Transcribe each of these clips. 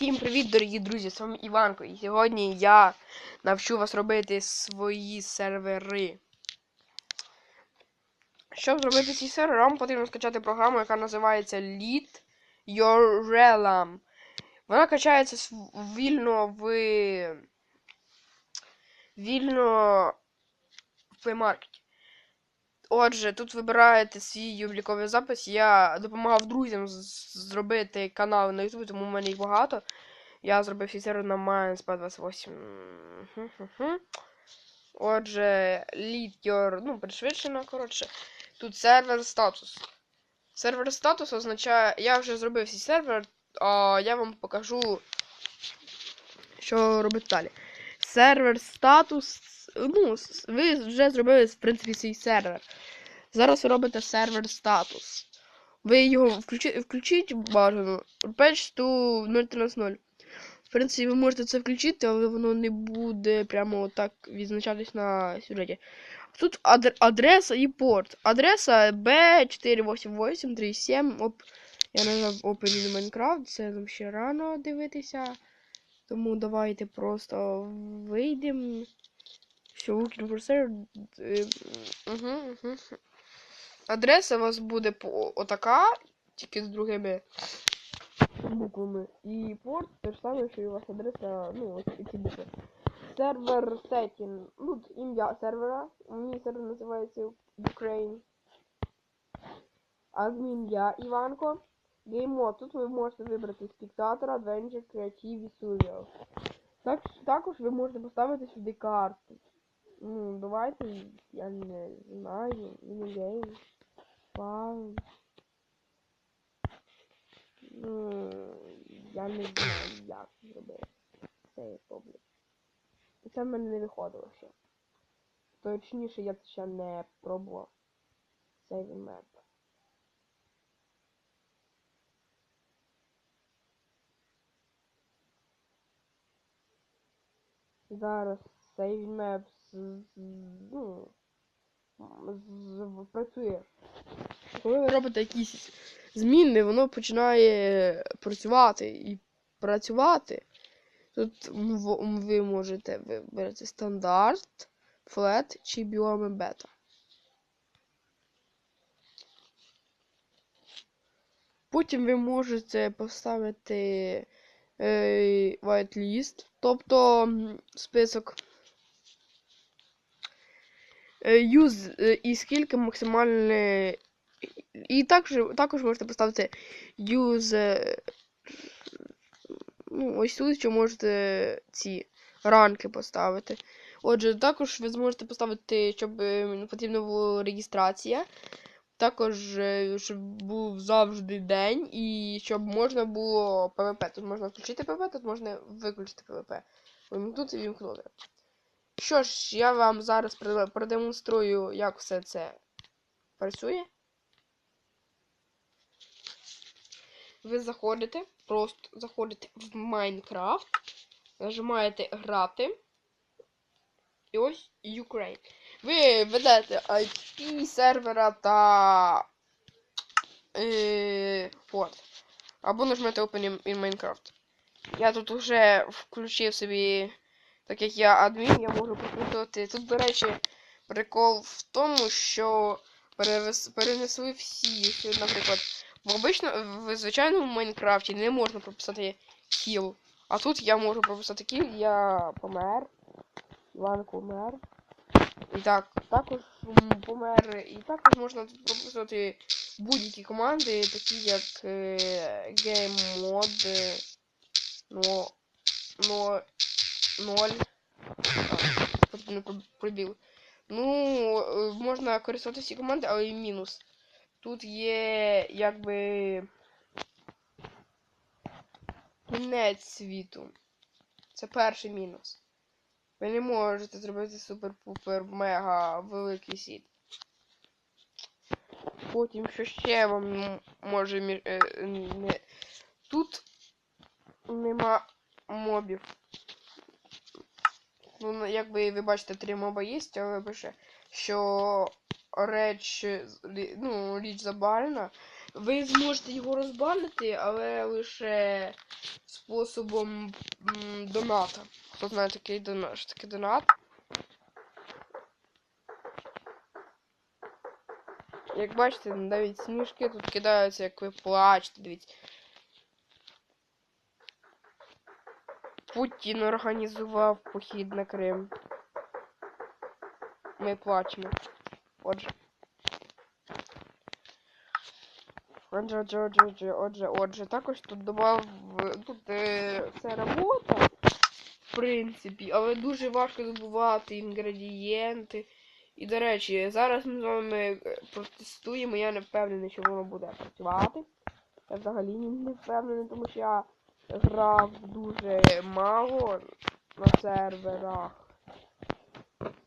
Всім привіт, дорогі друзі! З вами Іванко, і сьогодні я навчу вас робити свої сервери. Щоб зробити ці сервери, вам потрібно скачати програму, яка називається Lead Your Realm. Вона качається вільно в вільно в Play Market. Отже, тут вибираєте свій обліковий запис. Я допомагав друзям зробити канали на YouTube, тому в мене їх багато. Я зробив сервер на Minds 28. Отже, lead your, ну, пришвидшено, коротше. Тут сервер статус. Сервер статус означає. Я вже зробив свій сервер, а я вам покажу, що робити далі. Сервер статус. Ну, ви вже зробили, в принципі, свій сервер. Зараз ви робите сервер статус. Ви його включи, включіть бажано. Patch to 0.13.0. В принципі, ви можете це включити, але воно не буде прямо так відзначатись на сюжеті. Тут адр- адреса і порт. Адреса B48837. Оп. Я нажав Open Minecraft, це нам ще рано дивитися. Тому давайте просто вийдемо. Що looking for е, Угу, угу. Адреса у вас буде по отака, тільки з другими буквами. І порт те ж саме, що і у вас адреса, ну, ось ці букви. Сервер setting. Ну, ім'я сервера. Мій сервер називається Ukraine. Адмін я Іванко. Mode. Тут ви можете вибрати спектатора, Adventure, Creative і Surreal. Так, також ви можете поставити сюди карту. Ну, давайте, я не знаю, мінігейм. Вау. Ну, я не знаю, як зробити. Це я. І це в мене не виходило ще. Точніше, я ще не пробував. Save map. Зараз save map з, з- ну, працює. Коли ви робите якісь зміни, воно починає працювати і працювати. Тут ви можете вибрати стандарт, флет чи біоми бета. Потім ви можете поставити е, whitelist, тобто список юз е, і скільки максимальне. І також, також можете поставити use. е, Ну, ось тут ще можете ці ранки поставити. Отже, також ви зможете поставити, щоб е, потрібна була реєстрація. Також, е, щоб був завжди день і щоб можна було ПВП. Тут можна включити ПВП, тут можна виключити ПВП. Вимкнути і вімкнути. Що ж, я вам зараз продемонструю, як все це працює. Ви заходите, просто заходите в Майнкрафт, нажимаєте грати. І ось Ukraine. Ви ведете IP сервера та е, порт. Або нажмете Open in Minecraft. Я тут вже включив собі, так як я адмін, я можу прописувати. Тут, до речі, прикол в тому, що перенесли всі, наприклад, в обично, в звичайному Майнкрафті не можна прописати кіл. А тут я можу прописати кіл, я помер. Іванко помер. І так, також помер. І також можна прописувати будь-які команди, такі як е, Game Mod, е, но, но, 0. А, потрібно про- пробіл. Ну, е, можна користуватися ці команди, але і мінус. Тут є якби кінець світу. Це перший мінус. Ви не можете зробити супер-пупер мега великий світ. Потім що ще вам може мі- е. Тут нема мобів. Ну, ну, якби ви бачите, три моба є, але пише, що реч, ну, річ забарена, ви зможете його розбанити, але лише способом м, доната. Хто знає такий донат, що таке донат? Як бачите, навіть сніжки тут кидаються, як ви плачете, дивіться. Путін організував похід на Крим. Ми плачемо. Отже. Отже, отже, отже, отже, отже, отже. Також тут добав тут е, це робота, в принципі, але дуже важко добувати інгредієнти. І, до речі, зараз ми з вами е, протестуємо, я не впевнений, що воно буде працювати. Я взагалі не впевнений, тому що я грав дуже мало на серверах.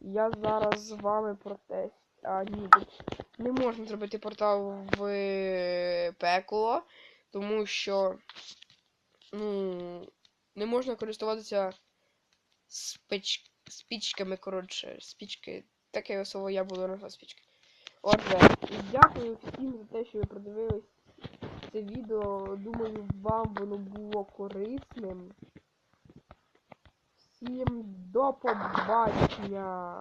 Я зараз з вами протест. А, ні, не можна зробити портал в пекло, тому що ну, не можна користуватися спич... спічками, коротше, спічки. Таке слово я буду назвати спічки. Отже, дякую всім за те, що ви продивились це відео. Думаю, вам воно було корисним. Всім до побачення!